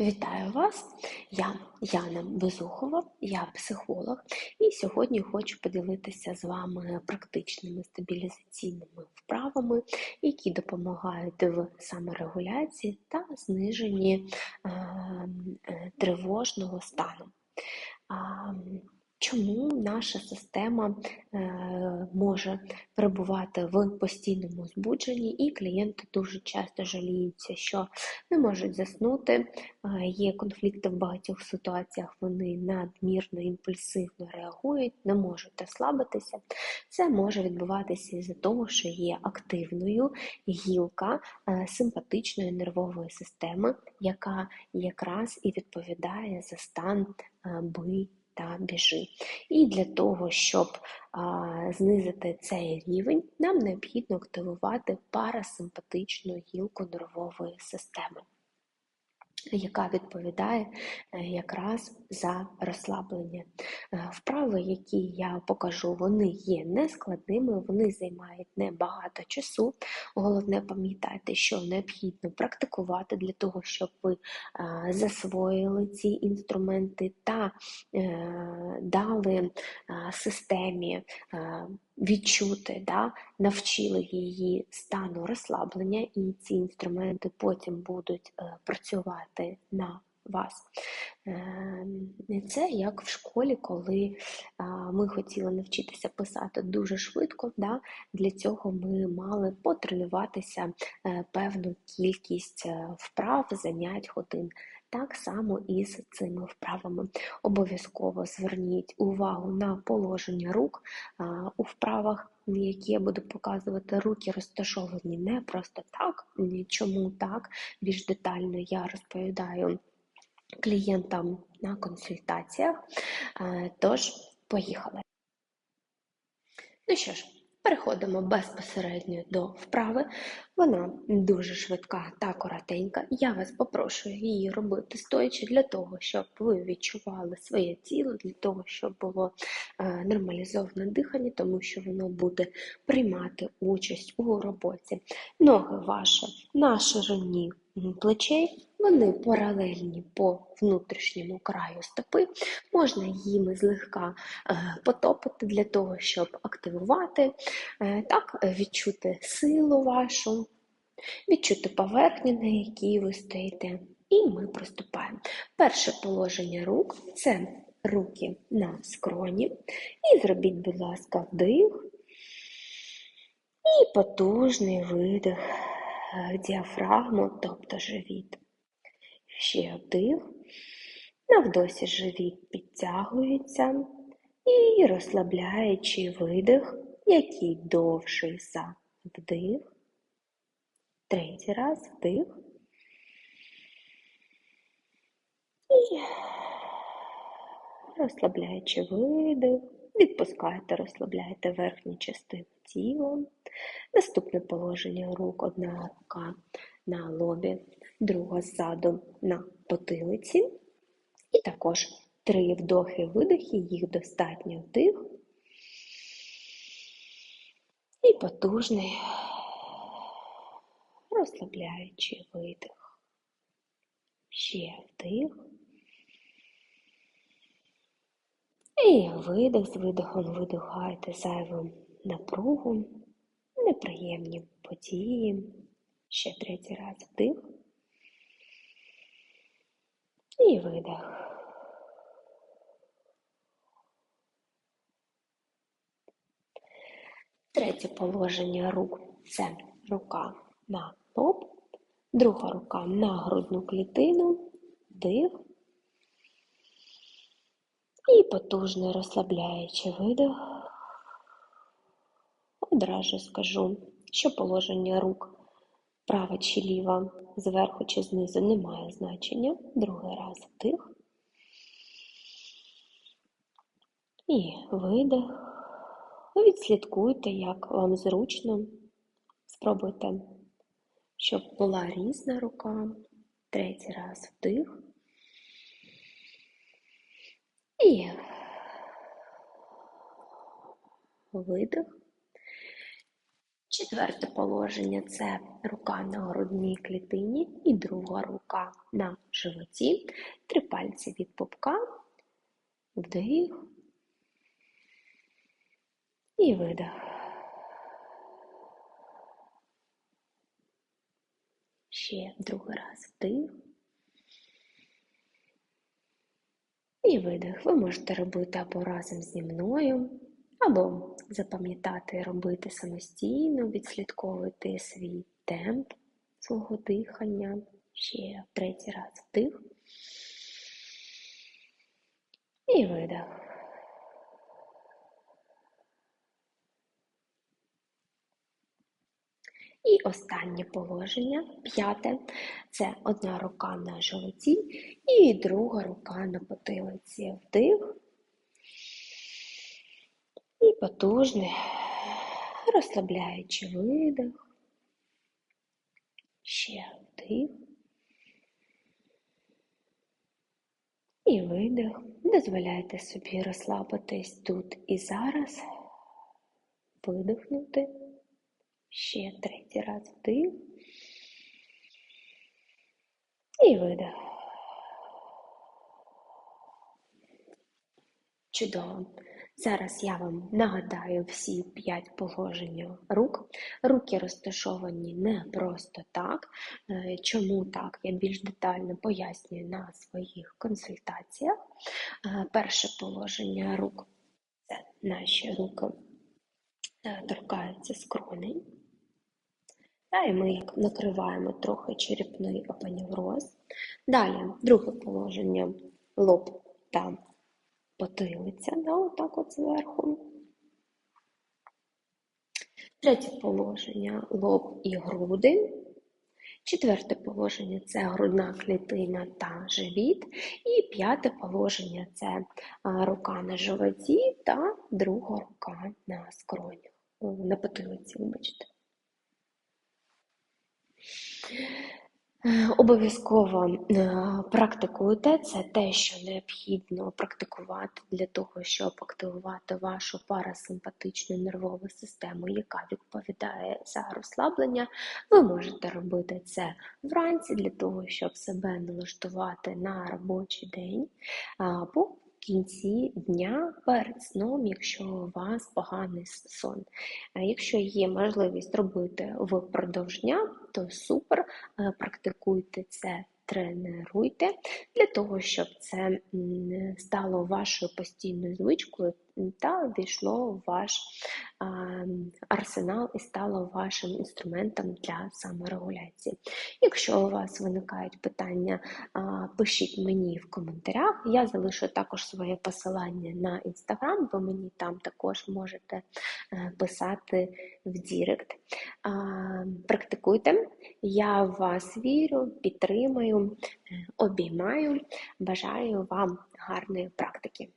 Вітаю вас! Я Яна Безухова, я психолог, і сьогодні хочу поділитися з вами практичними стабілізаційними вправами, які допомагають в саморегуляції та зниженні е, е, тривожного стану. Чому наша система е, може перебувати в постійному збудженні, і клієнти дуже часто жаліються, що не можуть заснути, е, є конфлікти в багатьох ситуаціях, вони надмірно імпульсивно реагують, не можуть розслабитися. Це може відбуватися із-за того, що є активною гілка е, симпатичної нервової системи, яка якраз і відповідає за стан бий та біжи. І для того, щоб а, знизити цей рівень, нам необхідно активувати парасимпатичну гілку нервової системи яка відповідає е, якраз за розслаблення. Е, вправи, які я покажу, вони є нескладними, вони займають небагато часу. Головне, пам'ятайте, що необхідно практикувати для того, щоб ви е, засвоїли ці інструменти та дали системі відчути, да, навчили її стану розслаблення, і ці інструменти потім будуть е, працювати на вас. Ем, це як в школі, коли ми хотіли навчитися писати дуже швидко. Да? Для цього ми мали потренуватися е, певну кількість е, вправ, занять годин. Так само і з цими вправами. Обов'язково зверніть увагу на положення рук у вправах, які я буду показувати, руки розташовані не просто так, чому так, більш детально я розповідаю клієнтам на консультаціях. Тож, поїхали. Ну що ж, Переходимо безпосередньо до вправи. Вона дуже швидка та коротенька. Я вас попрошу її робити стоячи для того, щоб ви відчували своє тіло, для того, щоб було е, нормалізоване дихання, тому що воно буде приймати участь у роботі. Ноги ваші на ширині плечей, вони паралельні по внутрішньому краю стопи, можна їми злегка е, потопити для того, щоб активувати, е, так, відчути силу вашу, відчути поверхню, на якій ви стоїте. І ми приступаємо. Перше положення рук це руки на скроні. І зробіть, будь ласка, вдих і потужний видих діафрагму, тобто живіт. Ще вдих. На вдосі живіт підтягується і розслабляючи видих, який довший за вдих. Третій раз вдих. І розслабляючи видих, відпускайте, розслабляйте верхню частину тіла. Наступне положення рук, одна рука на лобі, друга ззаду на потилиці. І також три вдохи-видохи, їх достатньо вдих. І потужний, розслабляючий видих. Ще вдих. І видих з видихом видихайте зайву напругу, неприємні події. Ще третій раз вдих. І видих. Третє положення рук це рука на лоб, друга рука на грудну клітину, дих. І потужний розслабляючи видих. Одразу скажу, що положення рук права чи ліва, зверху чи знизу не має значення. Другий раз вдих. І видих. Відслідкуйте, як вам зручно. Спробуйте, щоб була різна рука. Третій раз вдих. І видих. Четверте положення це рука на грудній клітині і друга рука на животі. Три пальці від попка, вдих і видих. Ще другий раз вдих. І видих. Ви можете робити або разом зі мною, або запам'ятати робити самостійно, відслідковувати свій темп свого дихання. Ще третій раз вдих. І видих. І останнє положення, п'яте, це одна рука на животі і друга рука на потилиці. Вдих і потужний, розслабляючи видих. Ще вдих. І видих. Дозволяйте собі розслабитись тут і зараз, видихнути. Ще третій раз вдих. І видих. Чудово. Зараз я вам нагадаю всі п'ять положень рук. Руки розташовані не просто так. Е, чому так? Я більш детально пояснюю на своїх консультаціях. Е, перше положення рук це наші руки е, торкаються скроней. І ми накриваємо трохи черепний апанівроз. Далі, друге положення лоб та потилиця, да, отак от зверху. Третє положення лоб і груди. Четверте положення це грудна клітина та живіт. І п'яте положення це рука на животі та друга рука на скронях, на потилиці, вибачте. Обов'язково е, практикуйте це те, що необхідно практикувати для того, щоб активувати вашу парасимпатичну нервову систему, яка відповідає за розслаблення. Ви можете робити це вранці для того, щоб себе налаштувати на робочий день. або кінці дня перед сном, якщо у вас поганий сон. Якщо є можливість робити впродовж дня, то супер, е, практикуйте це тренуйте для того, щоб це стало вашою постійною звичкою та війшло в ваш арсенал і стало вашим інструментом для саморегуляції. Якщо у вас виникають питання, пишіть мені в коментарях. Я залишу також своє посилання на інстаграм, ви мені там також можете е, писати в Дірект. Практикуйте, я в вас вірю, підтримую, обіймаю. Бажаю вам гарної практики.